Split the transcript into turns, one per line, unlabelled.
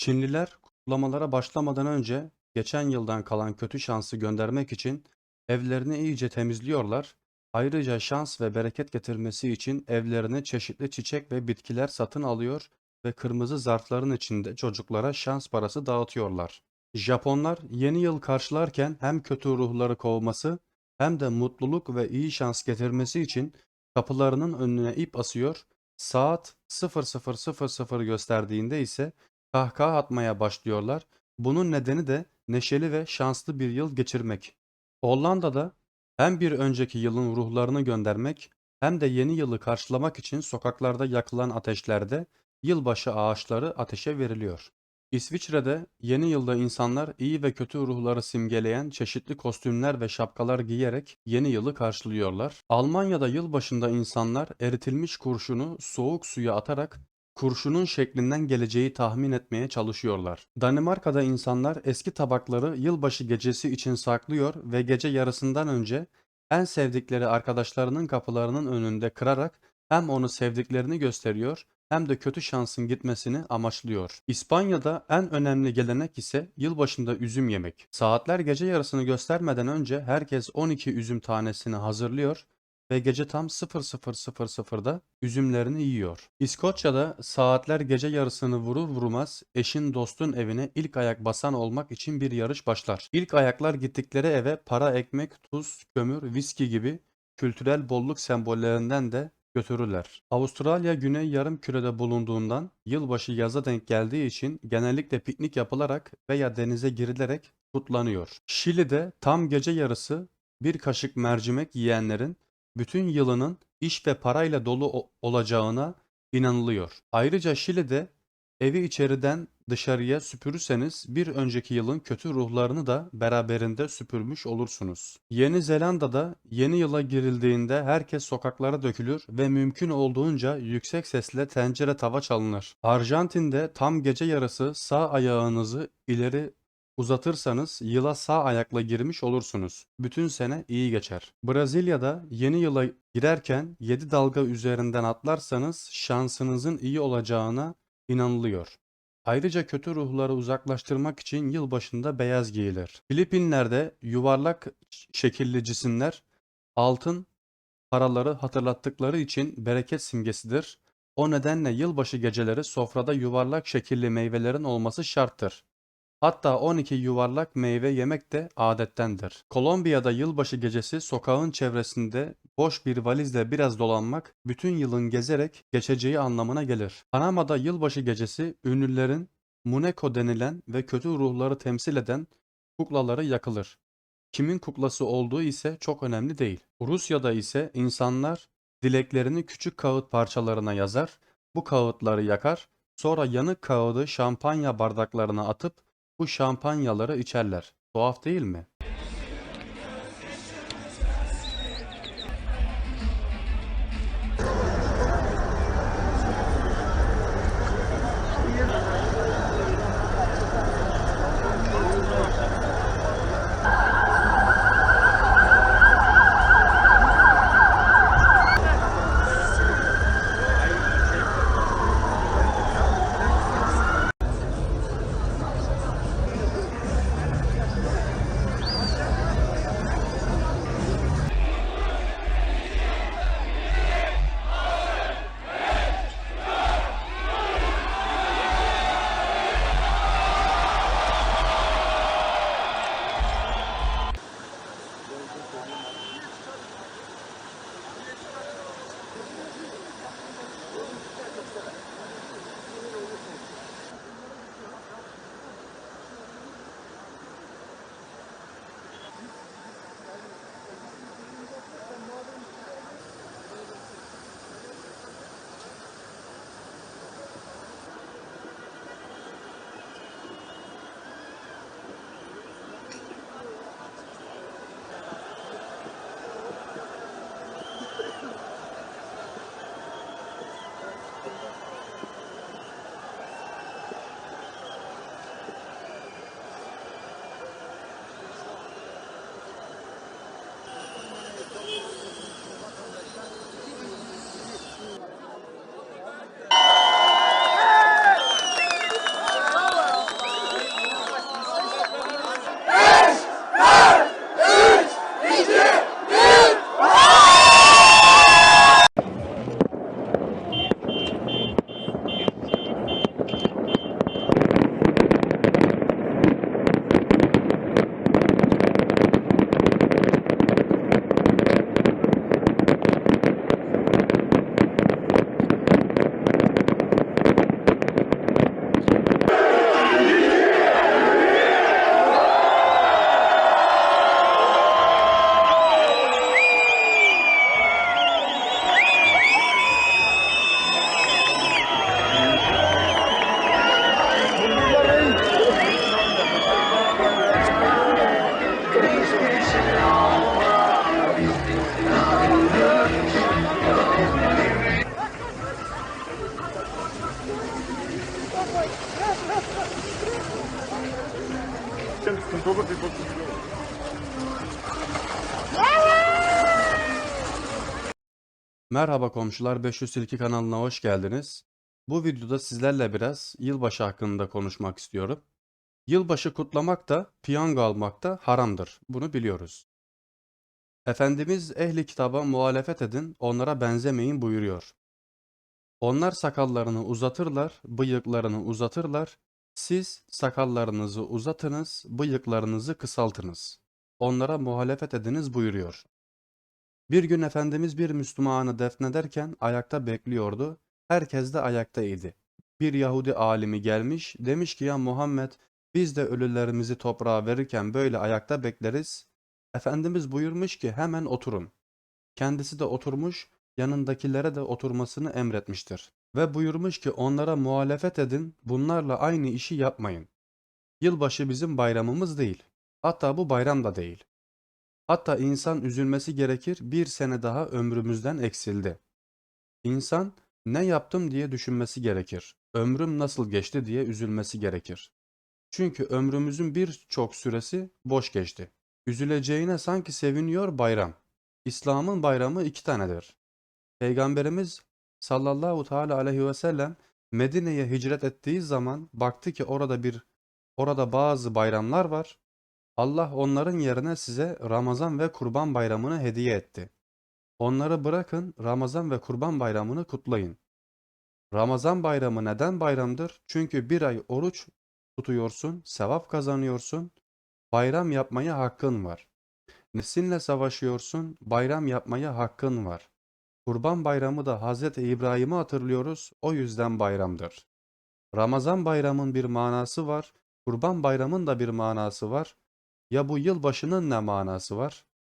Çinliler kutlamalara başlamadan önce geçen yıldan kalan kötü şansı göndermek için evlerini iyice temizliyorlar. Ayrıca şans ve bereket getirmesi için evlerine çeşitli çiçek ve bitkiler satın alıyor ve kırmızı zarfların içinde çocuklara şans parası dağıtıyorlar. Japonlar yeni yıl karşılarken hem kötü ruhları kovması hem de mutluluk ve iyi şans getirmesi için kapılarının önüne ip asıyor. Saat 00.00 gösterdiğinde ise kahkaha atmaya başlıyorlar. Bunun nedeni de neşeli ve şanslı bir yıl geçirmek. Hollanda'da hem bir önceki yılın ruhlarını göndermek hem de yeni yılı karşılamak için sokaklarda yakılan ateşlerde yılbaşı ağaçları ateşe veriliyor. İsviçre'de yeni yılda insanlar iyi ve kötü ruhları simgeleyen çeşitli kostümler ve şapkalar giyerek yeni yılı karşılıyorlar. Almanya'da yılbaşında insanlar eritilmiş kurşunu soğuk suya atarak kurşunun şeklinden geleceği tahmin etmeye çalışıyorlar. Danimarka'da insanlar eski tabakları yılbaşı gecesi için saklıyor ve gece yarısından önce en sevdikleri arkadaşlarının kapılarının önünde kırarak hem onu sevdiklerini gösteriyor hem de kötü şansın gitmesini amaçlıyor. İspanya'da en önemli gelenek ise yılbaşında üzüm yemek. Saatler gece yarısını göstermeden önce herkes 12 üzüm tanesini hazırlıyor ve gece tam 00.00'da üzümlerini yiyor. İskoçya'da saatler gece yarısını vurur vurmaz eşin dostun evine ilk ayak basan olmak için bir yarış başlar. İlk ayaklar gittikleri eve para, ekmek, tuz, kömür, viski gibi kültürel bolluk sembollerinden de götürürler. Avustralya güney yarım kürede bulunduğundan yılbaşı yaza denk geldiği için genellikle piknik yapılarak veya denize girilerek kutlanıyor. Şili'de tam gece yarısı bir kaşık mercimek yiyenlerin bütün yılının iş ve parayla dolu olacağına inanılıyor. Ayrıca Şili'de evi içeriden dışarıya süpürürseniz bir önceki yılın kötü ruhlarını da beraberinde süpürmüş olursunuz. Yeni Zelanda'da yeni yıla girildiğinde herkes sokaklara dökülür ve mümkün olduğunca yüksek sesle tencere tava çalınır. Arjantin'de tam gece yarısı sağ ayağınızı ileri Uzatırsanız yıla sağ ayakla girmiş olursunuz. Bütün sene iyi geçer. Brezilya'da yeni yıla girerken 7 dalga üzerinden atlarsanız şansınızın iyi olacağına inanılıyor. Ayrıca kötü ruhları uzaklaştırmak için yılbaşında beyaz giyilir. Filipinler'de yuvarlak şekilli cisimler altın paraları hatırlattıkları için bereket simgesidir. O nedenle yılbaşı geceleri sofrada yuvarlak şekilli meyvelerin olması şarttır. Hatta 12 yuvarlak meyve yemek de adettendir. Kolombiya'da yılbaşı gecesi sokağın çevresinde boş bir valizle biraz dolanmak bütün yılın gezerek geçeceği anlamına gelir. Panama'da yılbaşı gecesi ünlülerin Muñeco denilen ve kötü ruhları temsil eden kuklaları yakılır. Kimin kuklası olduğu ise çok önemli değil. Rusya'da ise insanlar dileklerini küçük kağıt parçalarına yazar, bu kağıtları yakar, sonra yanık kağıdı şampanya bardaklarına atıp bu şampanyaları içerler. Tuhaf değil mi?
Bir olur.
Merhaba komşular 502 kanalına hoş geldiniz. Bu videoda sizlerle biraz yılbaşı hakkında konuşmak istiyorum. Yılbaşı kutlamak da piyango almak da haramdır. Bunu biliyoruz. Efendimiz ehli kitaba muhalefet edin, onlara benzemeyin buyuruyor. Onlar sakallarını uzatırlar, bıyıklarını uzatırlar. Siz sakallarınızı uzatınız, bıyıklarınızı kısaltınız. Onlara muhalefet ediniz buyuruyor. Bir gün Efendimiz bir Müslümanı defnederken ayakta bekliyordu. Herkes de ayaktaydı. Bir Yahudi alimi gelmiş, demiş ki ya Muhammed biz de ölülerimizi toprağa verirken böyle ayakta bekleriz. Efendimiz buyurmuş ki hemen oturun. Kendisi de oturmuş, yanındakilere de oturmasını emretmiştir. Ve buyurmuş ki onlara muhalefet edin, bunlarla aynı işi yapmayın. Yılbaşı bizim bayramımız değil. Hatta bu bayram da değil. Hatta insan üzülmesi gerekir bir sene daha ömrümüzden eksildi. İnsan ne yaptım diye düşünmesi gerekir. Ömrüm nasıl geçti diye üzülmesi gerekir. Çünkü ömrümüzün birçok süresi boş geçti. Üzüleceğine sanki seviniyor bayram. İslam'ın bayramı iki tanedir. Peygamberimiz sallallahu teala aleyhi ve sellem Medine'ye hicret ettiği zaman baktı ki orada bir orada bazı bayramlar var. Allah onların yerine size Ramazan ve Kurban Bayramı'nı hediye etti. Onları bırakın Ramazan ve Kurban Bayramı'nı kutlayın. Ramazan Bayramı neden bayramdır? Çünkü bir ay oruç tutuyorsun, sevap kazanıyorsun, bayram yapmaya hakkın var. Nefsinle savaşıyorsun, bayram yapmaya hakkın var. Kurban Bayramı da Hazreti İbrahim'i hatırlıyoruz, o yüzden bayramdır. Ramazan Bayramı'nın bir manası var, Kurban Bayramı'nın da bir manası var. Ya bu yılbaşının ne manası var?